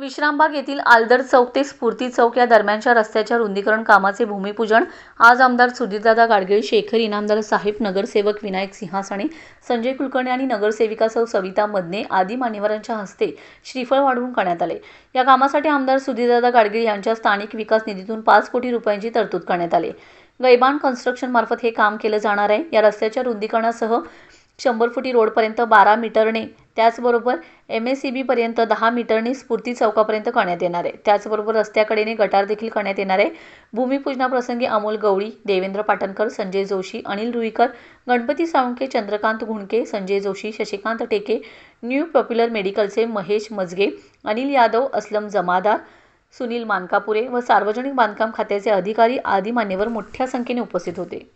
विश्रामबाग येथील आलदर चौक ते स्फूर्ती चौक या दरम्यानच्या रस्त्याच्या रुंदीकरण कामाचे भूमिपूजन आज आमदार सुधीरदादा गाडगीळ शेखर इनामदार साहेब नगरसेवक विनायक सिंहासणे संजय कुलकर्णी आणि नगरसेविका सौ सविता मदने आदी मान्यवरांच्या हस्ते श्रीफळ वाढवून करण्यात आले. या कामासाठी आमदार सुधीरदादा गाडगीळ यांच्या स्थानिक विकास निधीतून पाच कोटी रुपयांची तरतूद करण्यात आली. गैबान कन्स्ट्रक्शन मार्फत हे काम केलं जाणार आहे. या रस्त्याच्या रुंदीकरणासह शंभर फुटी रोडपर्यंत बारा मीटरने त्याचबरोबर एम एस सी बीपर्यंत दहा मीटरने स्फूर्ती चौकापर्यंत करण्यात येणार आहे. त्याचबरोबर रस्त्याकडेने गटार देखील करण्यात येणार आहे. भूमिपूजनाप्रसंगी अमोल गवळी देवेंद्र पाटणकर संजय जोशी अनिल रुईकर गणपती साळुंके चंद्रकांत घुणके संजय जोशी शशिकांत टेके न्यू पॉप्युलर मेडिकलचे महेश मजगे अनिल यादव असलम जमादार सुनील मानकापुरे व सार्वजनिक बांधकाम खात्याचे अधिकारी आदी मान्यवर मोठ्या संख्येने उपस्थित होते.